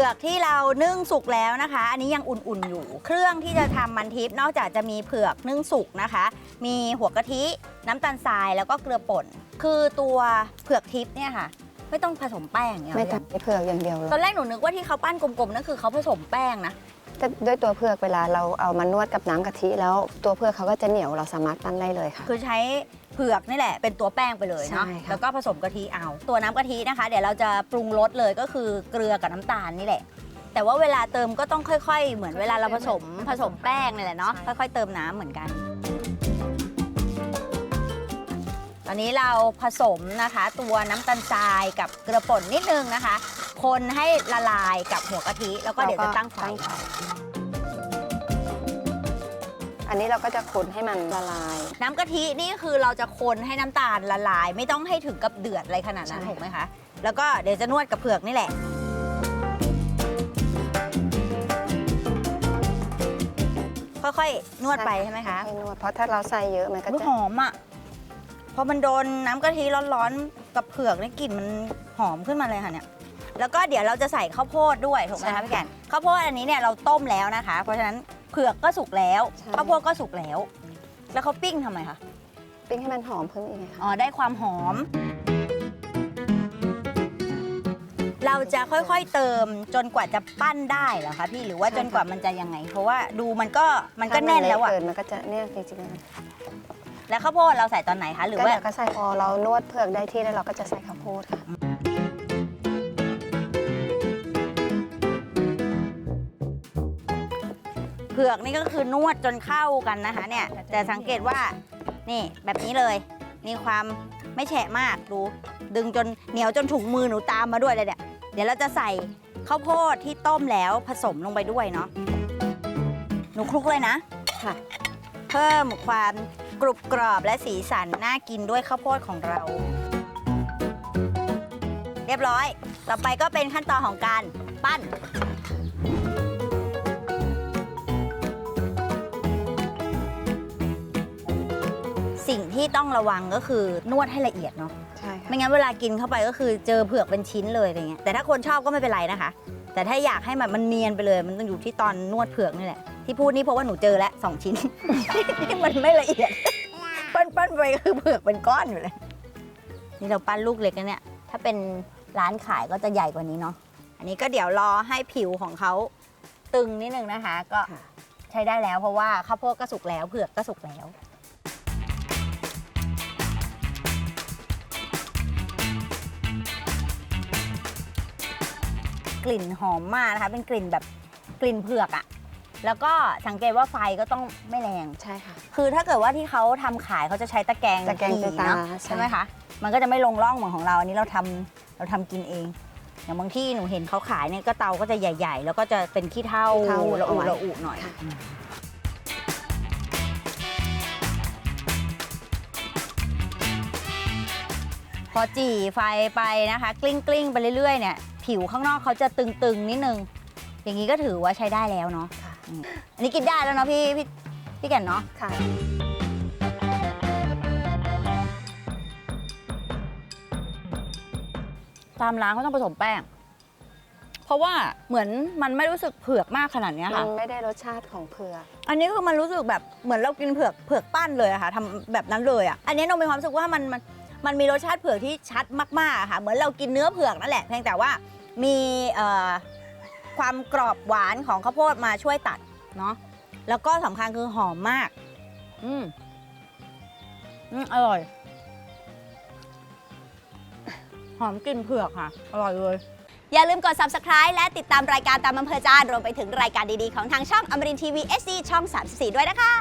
เผือกที่เรานึ่งสุกแล้วนะคะ อันนี้ยังอุ่นๆอยู่ เครื่องที่จะทำมันทิพย์นอกจากจะมีเผือกนึ่งสุกนะคะ มีหัวกะทิ น้ำตาลทรายแล้วก็เกลือป่น คือตัวเผือกทิพย์เนี่ยค่ะ ไม่ต้องผสมแป้งเนี่ยไม่ต้องเผือกอย่างเดียวเลตอนยแรกหนูนึกว่าที่เขาปั้นกลมๆนั่นคือเขาผสมแป้งนะแต่ด้วยตัวเผือกเวลาเราเอามานวดกับน้ำกะทิแล้วตัวเผือกเขาก็จะเหนียวเราสามารถปั้นได้เลยค่ะ คือใช้เผือกนี่แหละเป็นตัวแป้งไปเลยเนาะใช่ค่ะ แล้วก็ผสมกะทิเอา ตัวน้ำกะทินะคะ เดี๋ยวเราจะปรุงรสเลยก็คือเกลือกับน้ำตาลนี่แหละ แต่ว่าเวลาเติมก็ต้องค่อยๆ เหมือนเวลาเราผสมผสมแป้งนี่แหละเนาะค่อย ๆ เติมน้ำเหมือนกัน ตอนนี้เราผสมนะคะ ตัวน้ำตาลทรายกับเกลือป่นนิดนึงนะคะ คนให้ละลายกับหัวกะทิแล้วก็เดี๋ยวจะตั้งไฟ อันนี้เราก็จะคนให้มันละลาย น้ำกะทินี่คือเราจะคนให้น้ำตาลละลาย ไม่ต้องให้ถึงกับเดือดอะไรขนาดนั้นใช่ ถูกไหมคะ แล้วก็เดี๋ยวจะนวดกับเผือกนี่แหละ ค่อยๆ นวดไปใช่ไหมคะให้นวดเพราะถ้าเราใส่เยอะมันก็อุ๊ยจะหอมอะ พอมันโดนน้ำกะทิร้อนๆ กับเผือกนี่กลิ่นมันหอมขึ้นมาเลยค่ะเนี่ย แล้วก็เดี๋ยวเราจะใส่ข้าวโพดด้วยถูกไหมคะพี่แกนข้าวโพดอันนี้เนี่ยเราต้มแล้วนะคะ เพราะฉะนั้น เผือกก็สุกแล้วข้าวโพดก็สุกแล้ว แล้วเขาปิ้งทำไมคะปิ้งให้มันหอมเพิ่มอีกไงคะอ๋อได้ความหอม เราจะค่อยๆเติมจนกว่าจะปั้นได้เหรอคะพี่หรือว่าจนกว่ามันจะยังไง เพราะว่าดูมันก็มันก็ถ้าแน่นแล้วอะเกินมันก็จะเนี่ยจริงแล้วข้าวโพดเราใส่ตอนไหนคะๆหรือก็ว่า เดี๋ยวก็ใส่พอเรานวดเผือกได้ที่แล้วเราก็จะใส่ข้าวโพดค่ะ ผือกนี่ก็คือนวดจนเข้ากันนะคะเนี่ยแต่สังเกตว่านี่แบบนี้เลย มีความไม่แฉะมากดู ดึงจนเหนียวจนถุงมือหนูตามมาด้วยเลยเนี่ยเดี๋ยวเราจะใส่ข้าวโพดที่ต้มแล้วผสมลงไปด้วยเนาะหนูคลุกเลยนะค่ะ เพิ่มความกรุบกรอบและสีสันน่ากินด้วยข้าวโพดของเรา เรียบร้อย ต่อไปก็เป็นขั้นตอนของการปั้น สิ่งที่ต้องระวังก็คือนวดให้ละเอียดเนาะใช่ค่ะไม่งั้นเวลากินเข้าไปก็คือเจอเผือกเป็นชิ้นเลยอะไรเงี้ยแต่ถ้าคนชอบก็ไม่เป็นไรนะคะ แต่ถ้าอยากให้มันมันเนียนไปเลย มันต้องอยู่ที่ตอนนวดเผือกนี่แหละที่พูดนี่เพราะว่าหนูเจอแล้วสองชิ้น ที่มันไม่ละเอียด ปั้นปั้นๆไปก็คือเผือกเป็นก้อนอยู่เลย นี่เราปั้นลูกเล็กนะเนี่ย ถ้าเป็นร้านขายก็จะใหญ่กว่านี้เนาะอันนี้ก็เดี๋ยวรอให้ผิวของเขาตึงนิดนึงนะคะ ก็ค่ะ ใช้ได้แล้วเพราะว่าข้าวโพดก็สุกแล้วเผือกก็สุกแล้ว กลิ่นหอมมากนะคะ เป็นกลิ่นแบบกลิ่นเผือกอะแล้วก็สังเกตว่าไฟก็ต้องไม่แรง ใช่ค่ะ คือถ้าเกิดว่าที่เขาทำขายเขาจะใช้ตะแกรงตะแกรงถี่ไฟฟ้าเนาะใช่ ใช่ไหมคะ มันก็จะไม่ลงร่องเหมือนของเรา อันนี้เราทำเราทำกินเอง อย่างบางที่หนูเห็นเขาขายเนี่ยก็เตาก็จะใหญ่ ๆ แล้วก็จะเป็นขี้เถ้าขี้เถ้าละอุเอาไว้ละอุหน่อยค่ะพอจี่ไฟไปนะคะ กลิ้งกลิ้งๆไปเรื่อยๆเนี่ย ผิวข้างนอกเขาจะตึงๆนิดนึง อย่างนี้ก็ถือว่าใช้ได้แล้วเนาะค่ะ อืมอันนี้กินได้แล้วเนาะพี่พี่พี่แก่นเนาะ ค่ะ ตามร้านเขาต้องผสมแป้ง เพราะว่าเหมือนมันไม่รู้สึกเผือกมากขนาดเนี้ยมัค่ะ นไม่ได้รสชาติของเผือกอันนี้คือมันรู้สึกแบบเหมือนเรากินเผือกเผือกปั้นเลยอะค่ะทำแบบนั้นเลยอะอันนี้นมมีความรู้สึกว่ามันมัน มันมีรสชาติเผือกที่ชัดมากๆค่ะ เหมือนเรากินเนื้อเผือกนั่นแหละ เพียงแต่ว่ามีความกรอบหวานของข้าวโพดมาช่วยตัดเนาะ แล้วก็สำคัญคือหอมมาก อืมอืมอร่อย หอมกลิ่นเผือกค่ะ อร่อยเลย อย่าลืมกด subscribe และติดตามรายการตามอำเภอใจารรวมไปถึงรายการดีๆ ของทางช่องอมรินทีวี SD ช่อง 34 ด้วยนะคะ